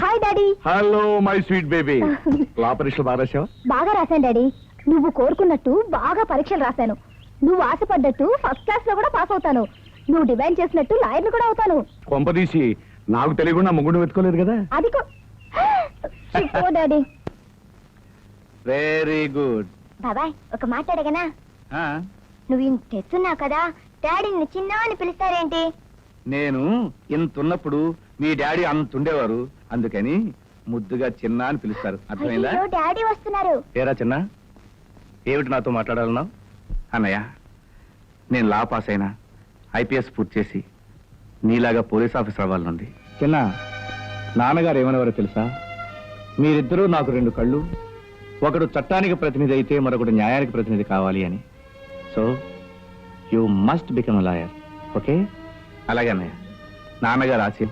Hi daddy hello my sweet baby లా పరీక్షలు బాగా రాశావా? బాగా రాశాను డాడీ నువ్వు కోరుకున్నట్టు బాగా పరీక్షలు రాశాను. నువ్వు ఆశపడ్డట్టు ఫస్ట్ క్లాస్లో కూడా పాస్ అవుతాను. నువ్వు డిమాండ్ చేసినట్టు లాయర్ని కూడా అవుతాను. కొంపదీసి నాకు తెలియకుండా ముగ్గుడు వెతుకోలేదు కదా? అది డాడీ వెరీ గుడ్ బాబాయ్ ఒక మాట అడగనా? నువ్వు ఇంత తెస్తున్నావు కదా డాడీని చిన్న అని పిలుస్తారేంటి? నేను ఇంత ఉన్నప్పుడు మీ డాడీ అంత ఉండేవారు. అందుకని ముద్దుగా చిన్న అని పిలుస్తారు. అర్థమైందా? అయ్యో డాడీ వస్తున్నారు. ఏరా చిన్న? ఏమిటి నాతో మాట్లాడాలన్నావు? అన్నయ్య నేను లా పాస్ అయినా ఐపీఎస్ పూర్తి చేసి నీలాగా పోలీస్ ఆఫీసర్ అవ్వాలనుంది. చిన్న నాన్నగారు ఏమనేవారో తెలుసా? మీరిద్దరూ నాకు రెండు కళ్ళు ఒకడు చట్టానికి ప్రతినిధి అయితే మరొకడు న్యాయానికి ప్రతినిధి కావాలి అని. So you must become lawyer okay అలాగే అన్నయ్య నాన్నగారు ఆశ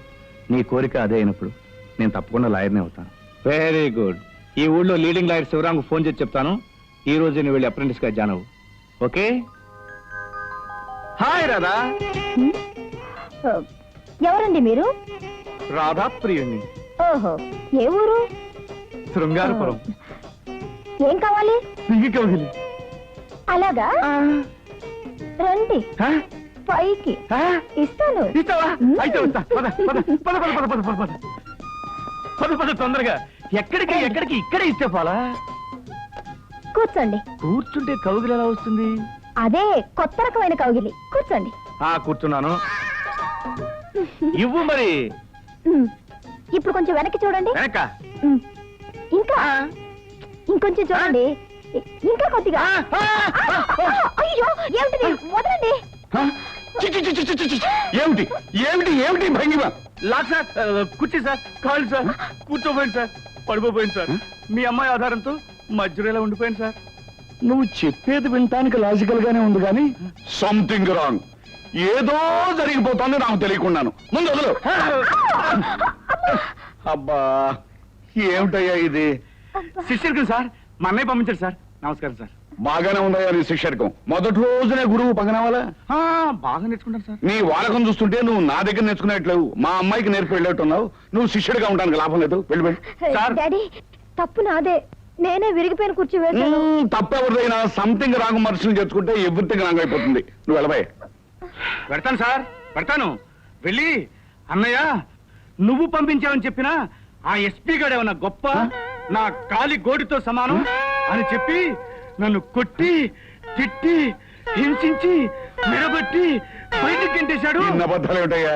నీ కోరిక అదే అయినప్పుడు నేను తప్పకుండా లాయర్నే అవుతాను. వెరీ గుడ్ ఈ ఊళ్ళో లీడింగ్ లాయర్ శివరాంకు ఫోన్ చేసి చెప్తాను. ఈ రోజు నువ్వు వెళ్ళి అప్రెంటిస్గా జానవు ఓకే హాయ్ రాధా ఎవరండి మీరు? రాధా ప్రియుణ్ణి ఓహో ఏ ఊరు? శృంగారపురం. ఏం కావాలి? దిగి అలాగా? రండి? పైకి? ఇస్తాను. ఇస్తావా? మ్మ్. అయితే వస్తా. పద పద పద పద పద పద పద. పద పద తొందరగా. ఎక్కడికి ఎక్కడికి? ఇక్కడే ఇస్తే పోలా? కూర్చోండి. కూర్చుంటే కౌగిలి ఎలా వస్తుంది? అదే కొత్త రకమైన కౌగిలి. కూర్చోండి. ఆ కూర్చున్నాను. ఇవ్వు మరి. ఉమ్. ఇప్పుడు కొంచెం వెనక్కి చూడండి. వెనక ఉమ్. ఇంకా? ఇంకొంచెం చూడండి. ఇ- ఇంకా కొద్దిగా. ఆ, అయ్యో ఏమిటిది? వదలండి. ఏమిటి? ఏమిటి? ఏమిటి భంగిమ? లాక్ సార్ కుర్చీ సార్ కాళ్ళు సార్ కూర్చోపోయింది సార్ పడిపోయింది సార్. మీ అమ్మాయి ఆధారంతో మధ్యలో ఇలా ఉండిపోయింది సార్. నువ్వు చెప్పేది వినటానికి లాజికల్ గానే ఉంది కానీ సంథింగ్ రాంగ్ ఏదో జరిగిపోతుంది నాకు తెలియకున్నాను ముందు వదలు. అబ్బా ఏమిటయ్యా ఇది? శిష్యుడికి సార్ మా అన్నయ్య పంపించారు సార్. నమస్కారం సార్. బాగానే ఉందయ్యా నీ శిక్షకం మొదటి రోజునే గురువు పగనవాలా బాగా నేర్చుకుంటాను సార్. నీ వాడకం చూస్తుంటే నువ్వు నా దగ్గర నేర్చుకునేట్లేవు. మా అమ్మాయికి నేర్పి వెళ్ళేట్టున్నావు నువ్వు శిష్యుడిగా ఉండడానికి లాభం లేదు. వెళ్ళి వెళ్ళి. సార్. డాడీ తప్పు నాదే. నేనే విరిగిపోయిన కుర్చీ తప్పెవరిదైనా సంథింగ్ రాంగ్ మనుషులు చేర్చుకుంటే ఎవ్రీథింగ్ రాంగ్ అయిపోతుంది. నువ్వు వెళ్ళబాయ్. పెడతాను సార్. పెడతాను. వెళ్ళి అన్నయ్య నువ్వు పంపించావని చెప్పినా ఆ ఎస్పీ గారు ఏమన్నా గొప్ప నా కాలి గోడితో సమానం అని చెప్పి నన్ను కొట్టి తిట్టి హింసించి మెడబట్టి బయటికి గెంటేశాడు. అబద్ధాలు ఏమిటయ్యా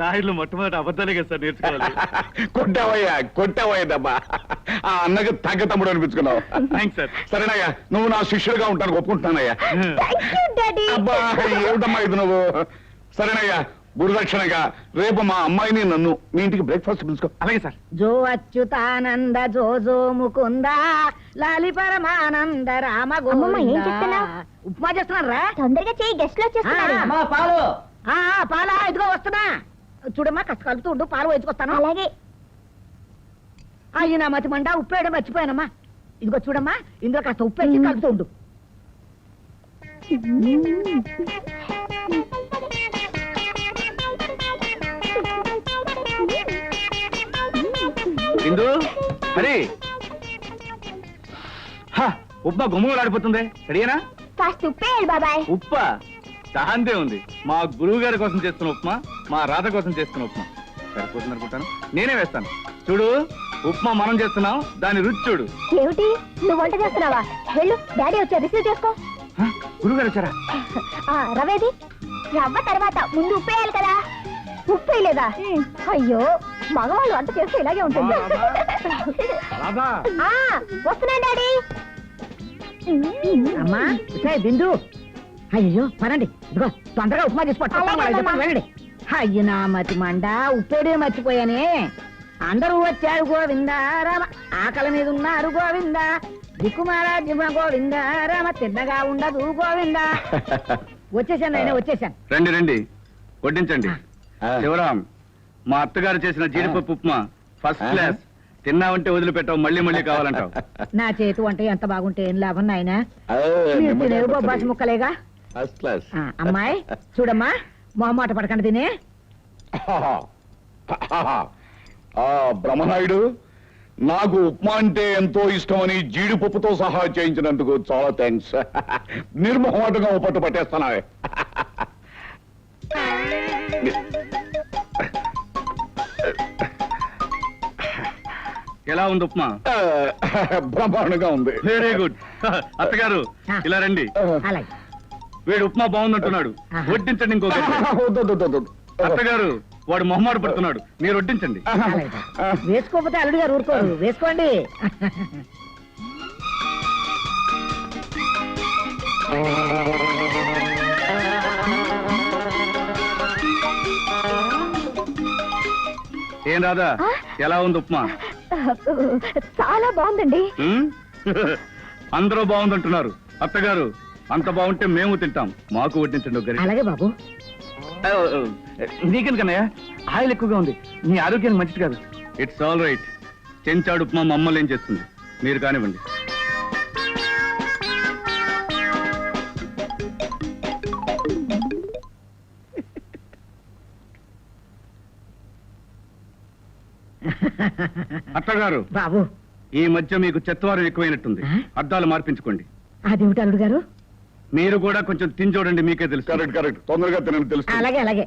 లాయర్లు మొట్టమొదటి అబద్ధాలే కదా సార్ నేర్చుకోవాలి. కొట్టావయ్యా కొట్టావయ్యా దెబ్బా. ఆ అన్నకి తగ్గ తమ్ముడు అనిపించుకున్నావు. Thanks sir. సరేనయ్యా నువ్వు నా శిష్యుడిగా ఉంటాను ఒప్పుకుంటున్నానయ్యా. అబ్బా ఏమిటమ్మా ఇది నువ్వు? సరేనయ్యా గురుదక్షిణగా రేపు మా అమ్మాయిని నన్ను మీ ఇంటికి బ్రేక్ఫాస్ట్ పిలుచుకో. అలాగే సార్. జో అచ్యుతానంద జో జో ముకుంద లాలి పరమానంద రామ అమ్మమ్మ, ఏం గోవింద. చెప్తున్నావ్? ఉప్మా చేస్తున్నారా? తొందరగా చేయి గెస్ట్లో వచ్చేస్తున్నారు పాలు. పాలా ఇదిగో వస్తున్నా. చూడమ్మా కష్ట కలుపుతూ ఉండు పాలు వేసుకొస్తాను అలాగే. అయ్యి నా మతి మండ ఉప్పు వేయడం మర్చిపోయానమ్మా. ఇదిగో చూడమ్మా ఇందులో కాస్త ఉప్పు వేసి కలుపుతూ ఉండు. ఇందు హరి హ, ఉప్మా గుమ్మలాడిపోతుంది రెడీనా కాస్త ఉప్పేయాలి బాబాయ్. ఉప్ప? దాంతే ఉంది. మా గురువు గారి కోసం చేస్తున్న ఉప్మా మా రాధ కోసం చేస్తున్న ఉప్మా. సరిపోతుంది అనుకుంటాను. నేనే వేస్తాను. చూడు ఉప్మా మనం చేస్తున్నాం దాని రుచి చూడు. ఏమిటి? నువ్వు వంట చేస్తున్నావా? వెళ్ళు డాడీ వచ్చారు. రిసీవ్ చేసుకో. హ, గురువు గారు వచ్చారా రవేది రవ్వ తర్వాత ముందు ఉప్పేయాలి కదా. ఉప్పు వేయలేదా అయ్యో మగవాళ్ళు వంట చేస్తే ఇలాగే ఉంటుంది. రాధా ఆ, డాడీ. అమ్మా. ఉసాయ్ బిందు. అయ్యో పనండి ఇదిగో తొందరగా ఉప్మా అలాగే, అమ్మా. వెళ్ళండి అయ్యో నా మతి మండ ఉప్పేడే మర్చిపోయానే. అందరూ వచ్చారు గోవింద రామ. ఆకలి మీద ఉన్నారు గోవింద. దిక్కుమారా జిమ గోవింద రామ. తిన్నగా ఉండదు గోవింద. వచ్చేసాను ఆయన వచ్చేసాను. రండి రండి. వడ్డించండి. శివరాం మా అత్తగారు చేసిన జీడిపప్పు ఉప్మా ఫస్ట్. క్లాస్. తిన్నావంటే వదిలిపెట్టావు మళ్ళీ మళ్ళీ కావాలంటావు. నా చేతి వంట ఎంత బాగుంటే ఏం లాభం నాయన? మీరు తినేవి. బొబ్బాసి ముక్కలేగా? First class. ఆ, అమ్మాయి చూడమ్మా మొహమాట పడకండి తినే. ఆ బ్రహ్మనాయుడు నాకు ఉప్మా అంటే ఎంతో ఇష్టమని జీడిపప్పుతో సహా చేయించినందుకు చాలా థ్యాంక్స్ నిర్మోహమాటంగా ఓ పట్టు పట్టేస్తానా ఎలా ఉంది ఉప్మా? బ్రహ్మాండంగా ఉంది. వెరీ గుడ్ అత్తగారు ఇలా రండి. వీడు ఉప్మా బాగుందంటున్నాడు. వడ్డించండి ఇంకో. అత్తగారు వాడు మొహమాట పడుతున్నాడు. మీరు వడ్డించండి. వేసుకోకపోతే అల్లుడు గారు ఊరుకోరు. వేసుకోండి. ఏం రాదా? ఎలా ఉంది ఉప్మా? చాలా బాగుందండి? అందరూ బాగుందంటున్నారు. అత్తగారు అంత బాగుంటే మేము తింటాం. మాకు వడ్డించండి. అలాగే బాబు. ఆ, నీకెందుకన్నయ్య ఆయిల్ ఎక్కువగా ఉంది. నీ ఆరోగ్యానికి మంచిది కాదు. ఇట్స్ ఆల్ రైట్ చెంచాడు ఉప్మా మమ్మల్ని ఏం చేస్తుంది? మీరు కానివ్వండి. అత్తగారు బాబు. ఈ మధ్య మీకు చెత్తవారం ఎక్కువైనట్టుంది. ఆ? అద్దాలు మార్పించుకోండి. అదేమిటి అల్లుడు గారు మీరు కూడా కొంచెం తిని చూడండి మీకే తెలుసు కరెక్ట్ కరెక్ట్. తొందరగా తినని తెలుసు అలాగే అలాగే.